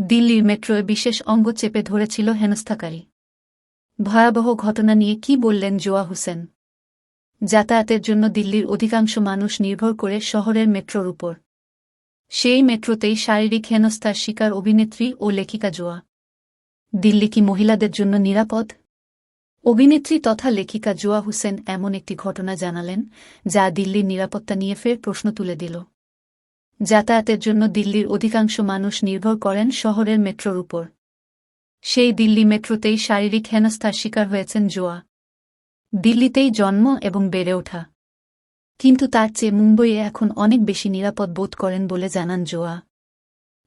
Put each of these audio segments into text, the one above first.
দিল্লির মেট্রোয় বিশেষ অঙ্গ চেপে ধরেছিল হেনস্থাকারী। ভয়াবহ ঘটনা নিয়ে কি বললেন জোয়া হোসেন? যাতায়াতের জন্য দিল্লির অধিকাংশ মানুষ নির্ভর করে শহরের মেট্রোর উপর। সেই মেট্রোতেই শারীরিক হেনস্থার শিকার অভিনেত্রী ও লেখিকা জোয়া। দিল্লি কি মহিলাদের জন্য নিরাপদ? অভিনেত্রী তথা লেখিকা জোয়া হোসেন এমন একটি ঘটনা জানালেন, যা দিল্লির নিরাপত্তা নিয়ে ফের প্রশ্ন তুলে দিল। যাতায়াতের জন্য দিল্লির অধিকাংশ মানুষ নির্ভর করেন শহরের মেট্রোর উপর। সেই দিল্লি মেট্রোতেই শারীরিক হেনস্থার শিকার হয়েছেন জোয়া। দিল্লিতেই জন্ম এবং বেড়ে ওঠা। কিন্তু তার চেয়ে মুম্বইয়ে এখন অনেক বেশি নিরাপদ বোধ করেন বলে জানান জোয়া।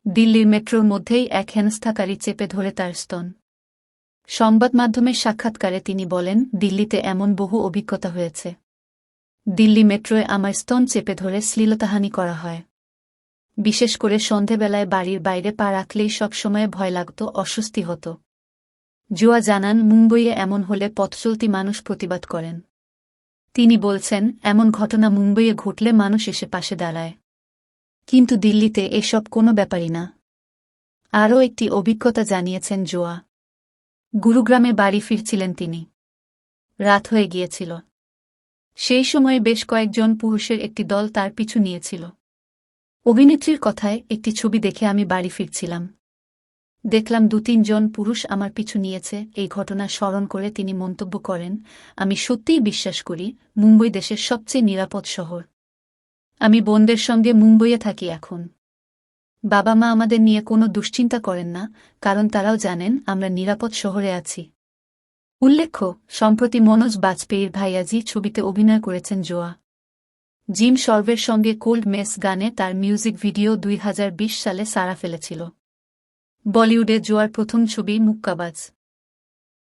দিল্লির মেট্রোর মধ্যেই এক হেনস্থাকারী চেপে ধরে তার স্তন। সংবাদ মাধ্যমের সাক্ষাৎকারে তিনি বলেন, দিল্লিতে এমন বহু অভিজ্ঞতা হয়েছে। দিল্লি মেট্রোয় আমার স্তন চেপে ধরে শ্লীলতাহানি করা হয়। বিশেষ করে সন্ধেবেলায় বাড়ির বাইরে পা রাখলেই সবসময় ভয় লাগত, অস্বস্তি হতো। জুয়া জানান, মুম্বইয়ে এমন হলে পথচলতি মানুষ প্রতিবাদ করেন। তিনি বলছেন, এমন ঘটনা মুম্বইয়ে ঘটলে মানুষ এসে পাশে দাঁড়ায়। কিন্তু দিল্লিতে এসব কোনো ব্যাপারই না। আরও একটি অভিজ্ঞতা জানিয়েছেন জোয়া। গুরুগ্রামে বাড়ি ফিরছিলেন তিনি। রাত হয়ে গিয়েছিল। সেই সময়ে বেশ কয়েকজন পুরুষের একটি দল তার পিছু নিয়েছিল। অভিনেত্রীর কথায় একটি ছবি দেখে আমি বাড়ি ফিরছিলাম। দেখলাম দু তিনজন পুরুষ আমার পিছু নিয়েছে, এই ঘটনা স্মরণ করে তিনি মন্তব্য করেন, আমি সত্যিই বিশ্বাস করি, মুম্বই দেশের সবচেয়ে নিরাপদ শহর। আমি বোনদের সঙ্গে মুম্বইয়ে থাকি এখন। বাবা মা আমাদের নিয়ে কোনো দুশ্চিন্তা করেন না, কারণ তারাও জানেন আমরা নিরাপদ শহরে আছি। উল্লেখ্য, সম্প্রতি মনোজ বাজপেয়ীর ভাইয়াজি ছবিতে অভিনয় করেছেন জোয়া। জিম সর্ভের সঙ্গে কোল্ড মেস গানে তার মিউজিক ভিডিও দুই হাজার বিশ সালে সারা ফেলেছিল। বলিউডে জোয়ার প্রথম ছবি মুক্কাবাজ।